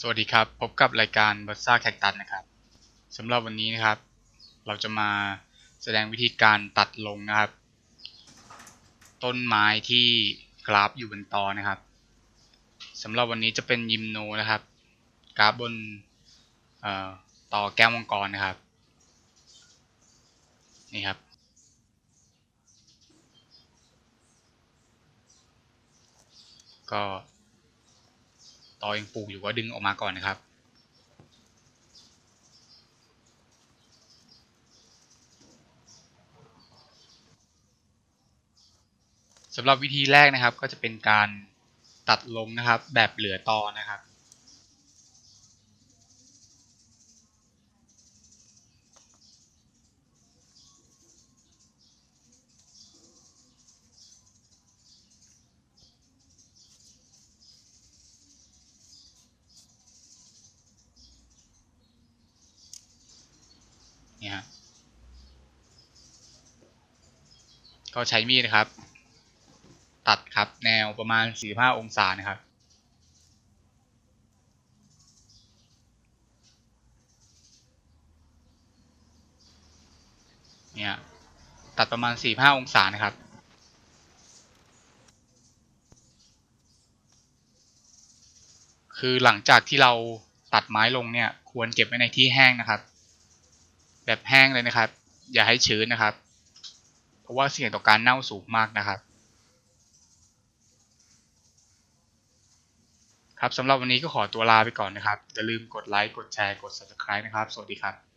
สวัสดีครับ พบกับรายการบัสซ่าแคคตัสนะครับสำหรับวันนี้นะครับ เราจะมาแสดงวิธีการตัดลงนะครับ ต้นไม้ที่กราฟอยู่บนตอนะครับสำหรับวันนี้จะเป็นยิมโนนะครับ กราฟบนเอ่อต่อแก้วมังกรนะครับนี่ครับก็ ตอยังปลูกอยู่ก็ดึงออกมาก่อนนะครับ สำหรับวิธีแรกนะครับก็จะเป็นการตัดลงนะครับ แบบเหลือตอนะครับ นี่ฮะก็ใช้มีดนะครับ ตัดครับแนวประมาณ 45 องศานะครับ เนี่ยตัดประมาณ 45 องศานะครับ คือหลังจากที่เราตัดไม้ลงเนี่ย ควรเก็บไว้ในที่แห้งนะครับ แบบแห้งเลยนะครับ อย่าให้ชื้นนะครับ เพราะว่าเสี่ยงต่อการเน่าสูงมากนะครับ ครับสำหรับวันนี้ก็ขอตัวลาไปก่อนนะครับอย่าลืมกดไลค์กดแชร์กด subscribe นะครับ สวัสดีครับ